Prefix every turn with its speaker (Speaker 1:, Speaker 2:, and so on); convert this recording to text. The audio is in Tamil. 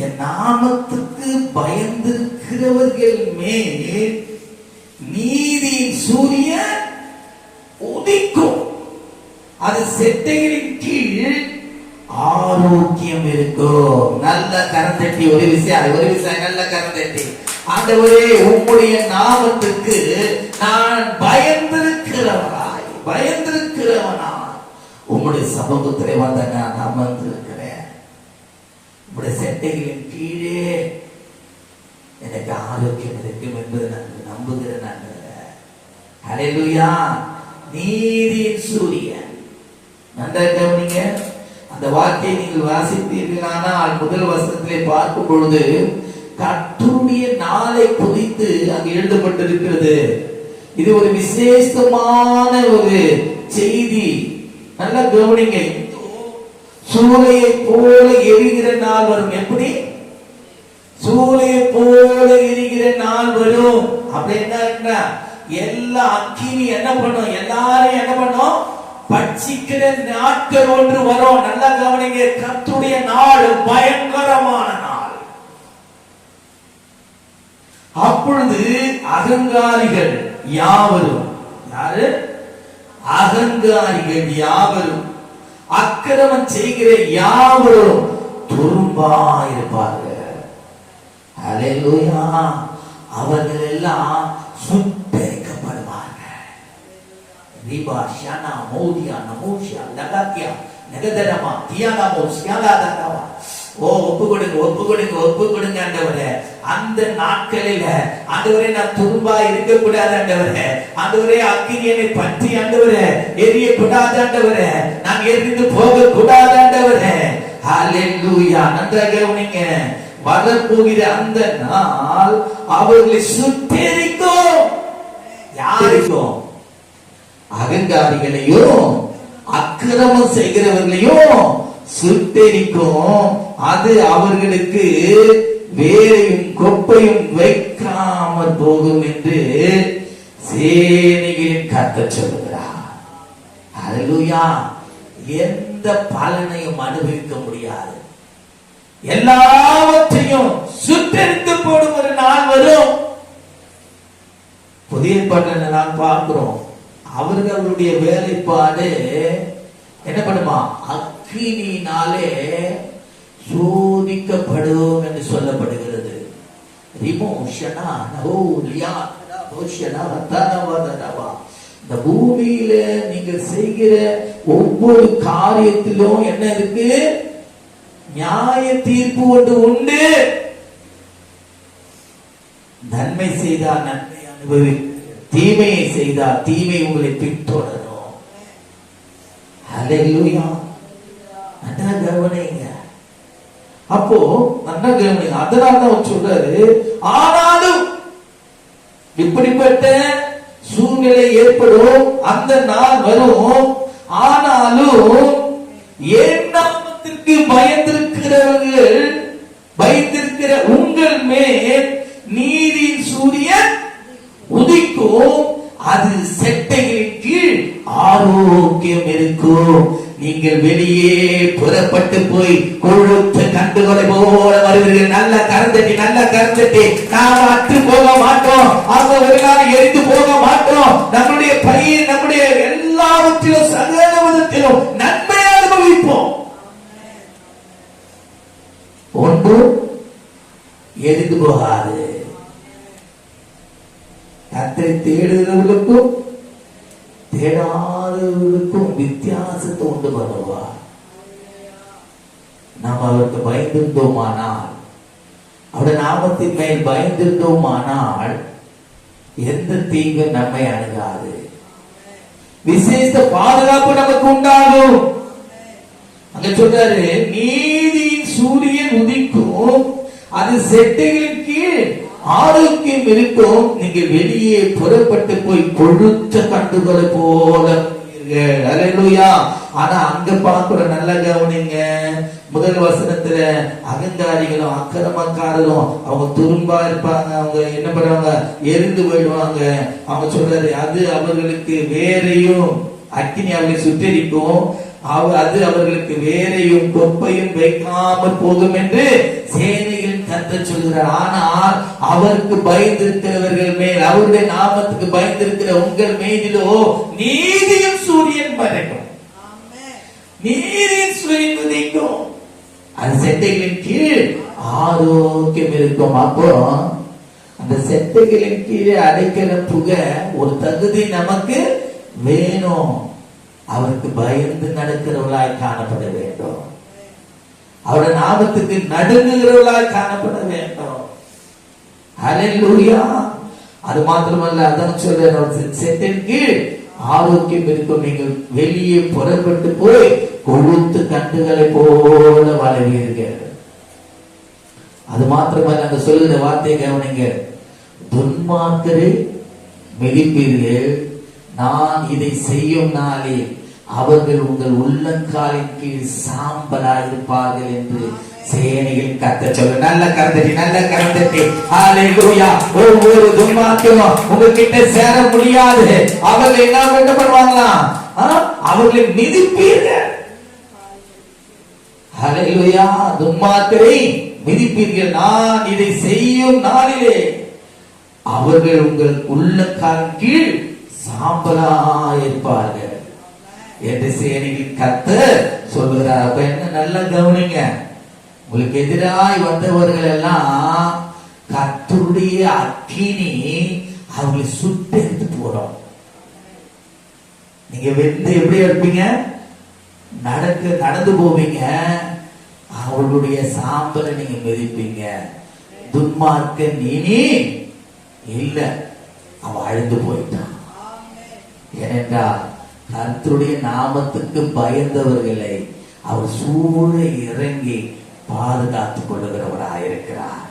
Speaker 1: என் நாமத்துக்கு பயந்திருக்கிறவர்கள் மேல் நீதியின் சூரிய உதிக்கும். அது செட்டைகளின் கீழ் ஆரோக்கியம் இருக்கும். நல்ல கரந்தட்டி ஒரு விஷயம் ஒரு விஷயம் நல்ல கரந்தட்டி ஆண்டவரே உங்களுடைய நாமத்துக்கு நான் பயந்திருக்கிறவனாய் பயந்திருக்கிறவனாய். உங்களுடைய சமூகத்திலே வந்த நான் அமர்ந்திருக்க உம்முடைய செட்டைகளின் கீழே எனக்கு ஆரோக்கியம் இருக்கும் என்பது நான் நம்புகிறேன் நான் ஹalleluya நீதியின் சூரியன் நன்றாக கவனிங்க அந்த வார்த்தையை நீங்கள் வாசித்தீர்களானால் முதல் வசனத்திலே பார்க்கும் பொழுது கர்த்தருடைய நாளை குறித்து அங்கு எழுதப்பட்டிருக்கிறது இது ஒரு விசேஷமான ஒரு செய்தி நல்லா கவனிங்க சூளையை போல எரிகிற நாள் வரும். எப்படி? சூளையை போல எரிகிற நாள் வரும். அப்படின்னா எல்லா அக்கினி என்ன பண்ணும்? எல்லாரும் என்ன பண்ணும்? பட்சிக்கிற நாட்கள் ஒன்று வரும். நல்லா கவனிங்க கத்துடைய நாள் பயங்கரமான நாள். அப்பொழுது அகங்காரிகள் யாவரும்? யாரு? அகங்காரிகள் யாவரும்? அக்கிரமம் செய்கிற யாவரும் துரும்பா இருப்பார்கள் அவர்கள் எல்லாம் சுட்டரிக்கப்படுவார்கள். ரிபா ஷானா மோதியா நமோஷியா லகாத்தியா நகதரமா தியாகாமோ சியாலாதரமா ஓ ஒப்பு கொடுங்க ஒப்பு கொடுங்க ஒப்பு கொடுங்க ஆண்டவரே. அந்த நாட்களில ஆண்டவரே நான் துரும்பா இருக்க கூடாது ஆண்டவரே. ஆண்டவரே அக்கினி பற்றி ஆண்டவரே எரிய கூடாது ஆண்டவரே. நான் எரிந்து போக கூடாது ஆண்டவரே. ஹalleluya. நன்றாக கவனிங்க. வரப்போகிற அந்த நாள் அவர்களை சுட்டெரிக்கும். யாருக்கும்? அகங்காரிகளையும் அக்கிரமம் செய்கிறவர்களையும் சுட்டெரிக்கும். அது அவர்களுக்கு வேலையும் கொப்பையும் வைக்காமல் போகும் என்று சேனைகளின் கத்த சொல்லுகிறார். அல்லேலூயா எந்த பலனையும் அனுபவிக்க முடியாது. எல்லாவற்றையும் சுத்தரித்து போடும் ஒரு நாள் வரும். புதிய பாட்டில நான் பார்க்கிறோம். அவர்களுடைய வேலைப்பாடு என்ன பண்ணுமா? அக்கினினாலே சோதிக்கப்படும் என்று சொல்லப்படுகிறது. ரிமோஷனா நவோலியா நவோஷனா தனவதனவா. இந்த பூமியில நீங்க செய்கிற ஒவ்வொரு காரியத்திலும் என்ன இருக்கு? நியாய தீர்ப்பு ஒன்று உண்டு. நன்மை செய்தால் நன்மை அனுபவி தீமையை செய்தால் தீமை உங்களை பின்தொடரும். அதை கவனிங்க அப்போ நல்லா கவனிங்க அதனால தான் அவர் சொல்றாரு ஆனாலும் இப்படிப்பட்ட சூழ்நிலை ஏற்படும் அந்த நாள் வரும். ஆனாலும் என் நாமத்திற்கு பயந்திருக்கிறவர்கள் பயந்திருக்கிற உங்கள் மேல் நீரின் சூரியன் உதிக்கும். அது செட்டைகளின் கீழ் ஆரோக்கியம் இருக்கும். நீங்கள் வெளியே புறப்பட்டு போய் கொழுத்த கண்டுகளை போல வருவீர்கள் நல்ல கருந்தட்டி நல்ல கருந்தட்டி நாம் அற்று போக மாட்டோம். அவங்க ஒரு நாள் எரிந்து போக மாட்டோம். நம்முடைய பயிர் நம்முடைய எல்லாவற்றிலும் சகல விதத்திலும் நன்மை அனுபவிப்போம். ஒன்று எரிந்து போகாது. தத்தை தேடுகிறவர்களுக்கும் தேடாதவர்களுக்கும் வித்தியாசத்தை உண்டு பண்ணுவார். நாம் அவருக்கு பயந்திருந்தோமானால் அவருடைய நாமத்தின் மேல் பயந்திருந்தோமானால் எந்த தீங்கும் நம்மை அணுகாது. விசேஷ பாதுகாப்பு நமக்கு உண்டாகும். அங்க சொல்றாரு நீதியின் சூரியன் உதிக்கும் அது செட்டைகளின் கீழ் ஆரோக்கியம் இருக்கும். நீங்க வெளியே புறப்பட்டு போய் கொழுத்த கண்டுகளை போல அலையா ஆனா அங்க பார்க்கிற நல்ல கவனிங்க முதல் வசனத்துல அகங்காரிகளும் அக்கிரமக்காரரும் அவங்க துரும்பா இருப்பாங்க. அவங்க என்ன பண்ணுவாங்க? எரிந்து போயிடுவாங்க. அவங்க சொல்றாரு அது அவர்களுக்கு வேறையும் அக்கினி அவளை சுட்டரிக்கும். அவ- அது அவர்களுக்கு வேரையும் கொப்பையும் வைக்காமல் போகும் என்று சேனையில் கத்த சொல்கிறார். ஆனால் அவருக்கு பயந்திருக்கிறவர்கள் மேல் அவருடைய நாமத்துக்கு பயந்திருக்கிற உங்கள் மேலிலோ நீதியும் சூரியன் மறைக்கும் நீரின் சூரியன் உதிக்கும். அந்த செட்டைகளின் கீழ் ஆரோக்கியம் இருக்கும். அப்போ அந்த செட்டைகளின் கீழே அடைக்கிற புகை ஒரு தகுதி நமக்கு வேணும். அவருக்கு பயந்து நடக்கிறவர்களாய் காணப்பட வேண்டும். அவருடைய நாமத்துக்கு நடுங்குகிறவர்களாய் காணப்பட வேண்டும். ஹalleluya அது மாத்திரமல்ல அதான் சொல்றேன். செட்டின் கீழ் ஆரோக்கியம் இருக்கும். நீங்கள் வெளியே புறப்பட்டு போய் கொழுத்து கண்டுகளை போல அது மாத்திரமல்ல அங்க சொல்லுகிற வார்த்தையை கவனிங்க. துன்மார்க்கரை மிதிப்பீர்கள் நான் இதை செய்யும் நாளே அவர்கள் உங்கள் உள்ளங்காலின் கீழ் சாம்பலா இருப்பார்கள் என்று சேனையில் கத்த சொல்ல. நல்ல கருத்தட்டி நல்ல கருத்தட்டி ஹalleluya ஒவ்வொரு துன்மார்க்கமும் உங்ககிட்ட சேர முடியாது. அவர்கள் என்ன என்ன பண்ணுவாங்களாம் அவர்களை மிதிப்பீர்கள். ஹalleluya துன்மார்க்கரை மிதிப்பீர்கள். நான் இதை செய்யும் நாளிலே அவர்கள் உங்கள் உள்ள கீழ் சாம்பலாயிருப்பார்கள் என்று சேனையில் கத்த சொல்லுகிறார் அப்ப என்ன நல்லா கவனிங்க. உங்களுக்கு எதிராய் வந்தவர்கள் எல்லாம் கர்த்தருடைய அக்கினி அவங்களை சுட்டெடுத்து போறோம் நீங்க வெந்து எப்படி இருப்பீங்க? நடக்க நடந்து போவீங்க. அவர்களுடைய சாம்பலை நீங்க மிதிப்பீங்க. துன்மார்க்க நீனி இல்ல அவ அழுந்து போயிட்டான். ஏனென்றால் கருத்துடைய நாமத்துக்கு பயந்தவர்களை அவர் சூழ இறங்கி பாதுகாத்துக் கொள்ளுகிறவராயிருக்கிறார்.